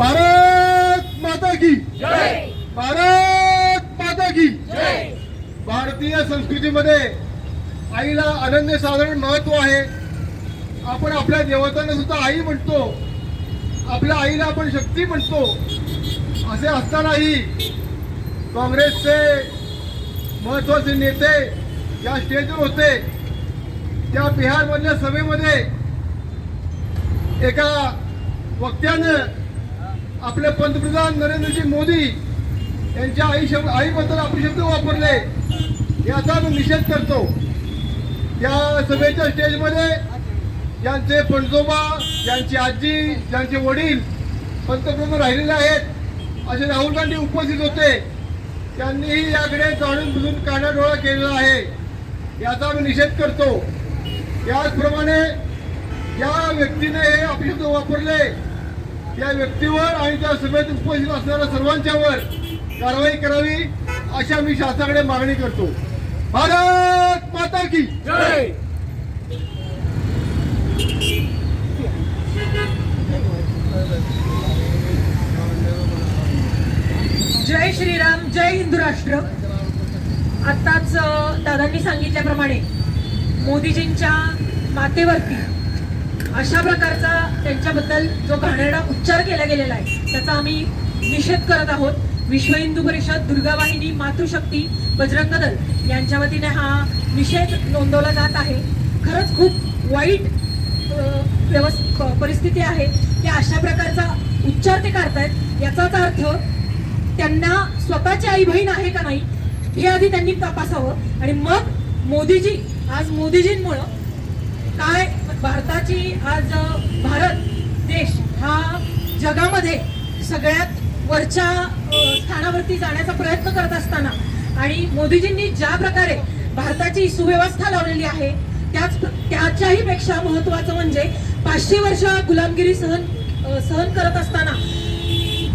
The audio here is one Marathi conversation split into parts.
भारत माता की। जय। भारत माता की। जय। भारतीय संस्कृतीमध्ये आईला अनन्यसाधारण महत्त्व आहे. आपण आपल्या देवतांना सुद्धा आई म्हणतो. आपल्या आईला आपण शक्ती म्हणतो. असे असतानाही काँग्रेसचे महत्त्वाचे नेते या स्टेजवर होते. त्या बिहारमधल्या सभेमध्ये एका वक्त्यानं आपले पंतप्रधान नरेंद्रजी मोदी यांच्या आई शब्द आईबद्दल आपण शब्द वापरले याचा मी निषेध करतो. या सभेच्या स्टेजमध्ये ज्यांचे पणजोबा ज्यांची आजी ज्यांचे वडील पंतप्रधान राहिलेले आहेत. असे राहुल गांधी उपस्थित होते. त्यांनीही याकडे जाणून बुजून कानाडोळा केलेला आहे. याचा मी निषेध करतो. त्याचप्रमाणे या व्यक्तीने हे अपशब्द वापरले. त्या व्यक्तीवर आणि त्या सभेत उपस्थित असणाऱ्या सर्वांच्यावर कारवाई करावी अशा मी शासनाकडे मागणी करतो. भारत माता की जय! जय श्रीराम जय हिंदू राष्ट्र. आत्ताच दादांनी सांगितल्याप्रमाणे मोदीजींच्या मातेवरती अशा प्रकारचा त्यांच्याबद्दल जो घाणेरडा उच्चार केला गेलेला आहे त्याचा आम्ही निषेध करत आहोत. विश्व हिंदू परिषद दुर्गा वाहिनी मातृशक्ती बजरंग दल यांच्या वतीने हा निषेध नोंदवला जात आहे. खरंच खूप वाईट व्यवस्थ व्यवस् परिस्थिती आहे. की अशा प्रकारचा उच्चार ते करतायत याचाच अर्थ त्यांना स्वतःची आई बहीण आहे का नाही हे आधी त्यांनी तपासावं. आणि मग मोदीजी आज मोदीजींमुळं काय भारताची आज भारत देश हा जगामध्ये सगळ्यात वरच्या स्थानावरती जाण्याचा प्रयत्न करत असताना आणि मोदीजींनी ज्या प्रकारे भारताची सुव्यवस्था लावलेली आहे त्याच त्याच्याही पेक्षा महत्वाचं म्हणजे पाचशे वर्ष गुलामगिरी सहन सहन करत असताना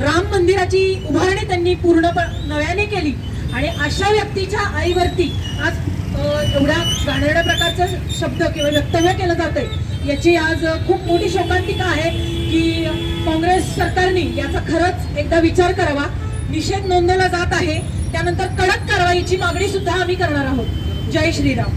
राम मंदिराची उभारणी त्यांनी पूर्ण नव्याने केली. आणि अशा व्यक्तीच्या आईवरती आज एवढ्या घाणेरड्या प्रकारचा शब्द किंवा वक्तव्य केलं जातंय याची आज खूप मोठी शोकांतिका आहे की काँग्रेस सरकारने याचा खरंच एकदा विचार करावा. निषेध नोंदवला जात आहे. त्यानंतर कडक कारवाईची मागणी सुद्धा आम्ही करणार आहोत. जय श्रीराम.